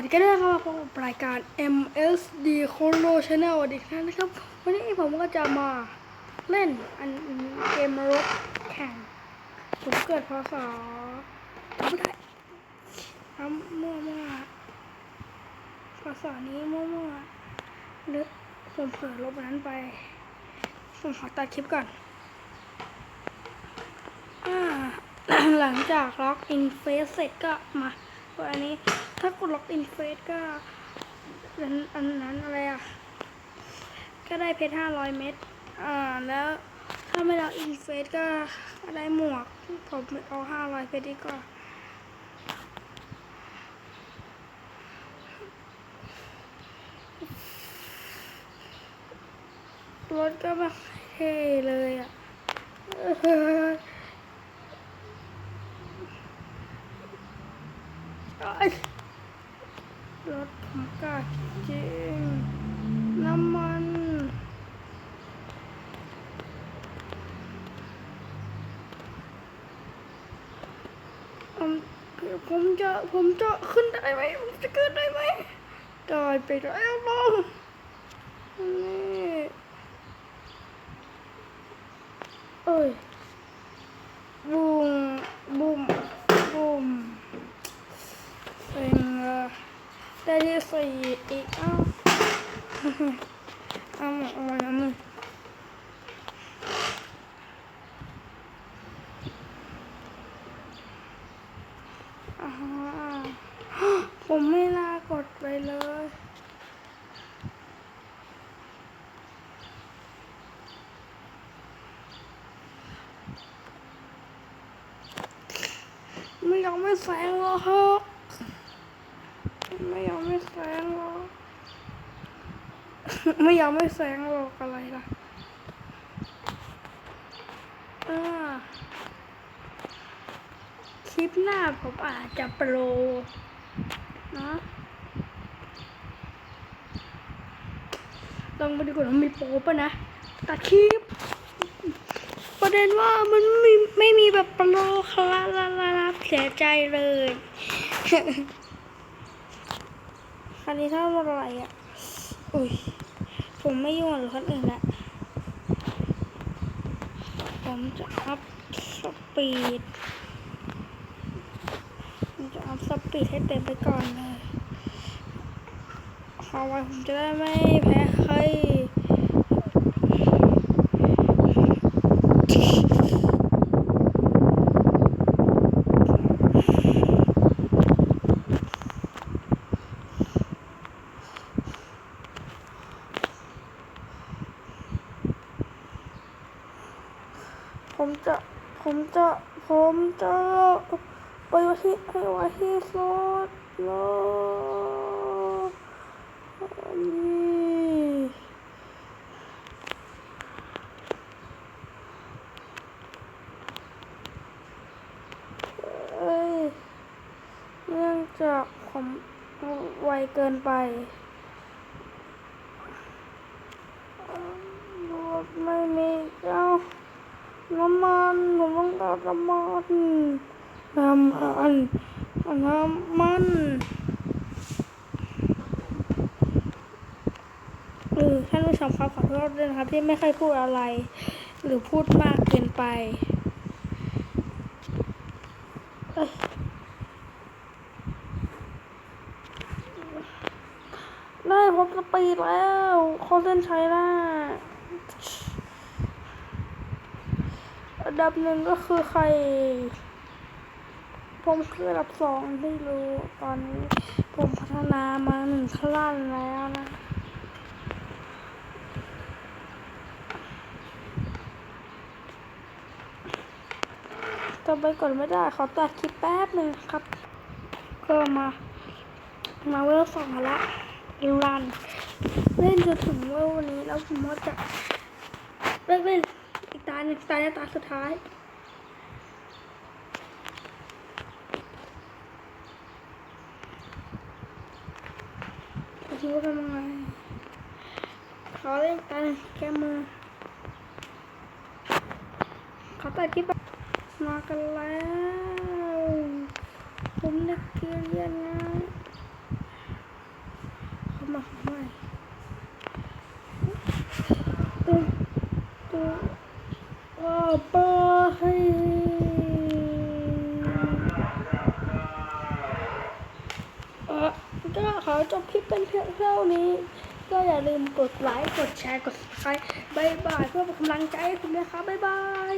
วัสดีกันด้วยครับพบกับรายการ MSD Chrono Channel อีกครั้งนะครับ วันนี้ผมก็จะมาเล่นอันเกมรถแข่ง ผมเกิดพศไม่ได้ทำมั่วมั่วพศนี้มั่วมั่วหรือผมเผลอลบนั้นไปผมขอตัดคลิปก่อนอหลังจากล็อกอินเฟสเสร็จก็มา ตัวอันนี้ ถ้ากดล็อกอินเฟสก็อันอันนั้นอะไรอะ ก็ได้เพชรห้าร้อยเม็ดอ่าแล้วถ้าไม่ล็อกอินเฟสก็ได้หมวก ผมเอาห้าร้อยเพชรดีกว่า รถก็แบบเท่เลยอะ เอ้ย รถผมกาจริงน้ำมันผมจะผมจะขึ้นได้ไหมผมจะขึ้นได้ไหมได้ไปแล้วลงนี่เอ้ยบุ้มบุ้มบุ้ม เป็นเอ่อ ได้ที่สี่อีกอ้าเอามาเอามาเอามาผมไม่น่ากดไปเลยไม่ยอมไม่แซงหรอก ไม่ยอมไม่แซงหรอกไม่ยอมไม่แซงหรอกอะไรล่ะอ่าคลิปหน้าผมอาจจะโปรเนอะลองมาดูก่อนว่ามีโปรป่ะนะตัดคลิป ประเด็นว่ามันไม่ไม่มีแบบโปรคลาลาลาเสียใจเลย คันนี้เท่าไหร่อะ อุ้ย ผมไม่ยุ่งหรือคนอื่นละผมจะอัพสปีดผมจะอัพสปีดให้เต็มไปก่อนเลยเอาะว้ผมจะได้ไม่แพ้ใคร ผมจะผมจะผมจะไปไว้ที่ให้ไว้ที่สุดเลยนี่เอ้ยเนื่องจากผมไวเกินไปเอ่อรถไม่มีจ้า น้ำมันผมต้องการน้ำมันน้ำมันน้ำมันเออท่านผู้ชมครับขอโทษด้วยนะครับ ที่ไม่ค่อยพูดอะไร หรือพูดมากเกินไปได้ผมสปีดแล้วเข้าเส้นชัยแล้ว อันดับหนึ่งก็คือใคร ผมคืออันดับสองที่รู้ตอนนี้ ผมพัฒนามาหนึ่งขั้นแล้วนะต่อไปกดไม่ได้ขอตัดคลิปแป๊บหนึ่งครับ ก็มา มาเวลสองละรัน เล่นจนถึงเวลวันนี้แล้วผมว่าจะเล่นเล่น ตาหนึ่งตาเนี้ตาสุดท้ายคิดว่าเป็นยังไงเขาเล่นกันแค่มือเขาตัดคลิปมากันแล้วผมเด็กเกียนเรียนนะมาไม่ตัว ตัวอ่าไปเออก็ขอจบคลิปเป็นเพียงเท่านี้ ก็อย่าลืมกดไลค์ กดแชร์ กดซับสไคร้บายบาย เพื่อเป็นกำลังใจให้คุณนะคะบายบาย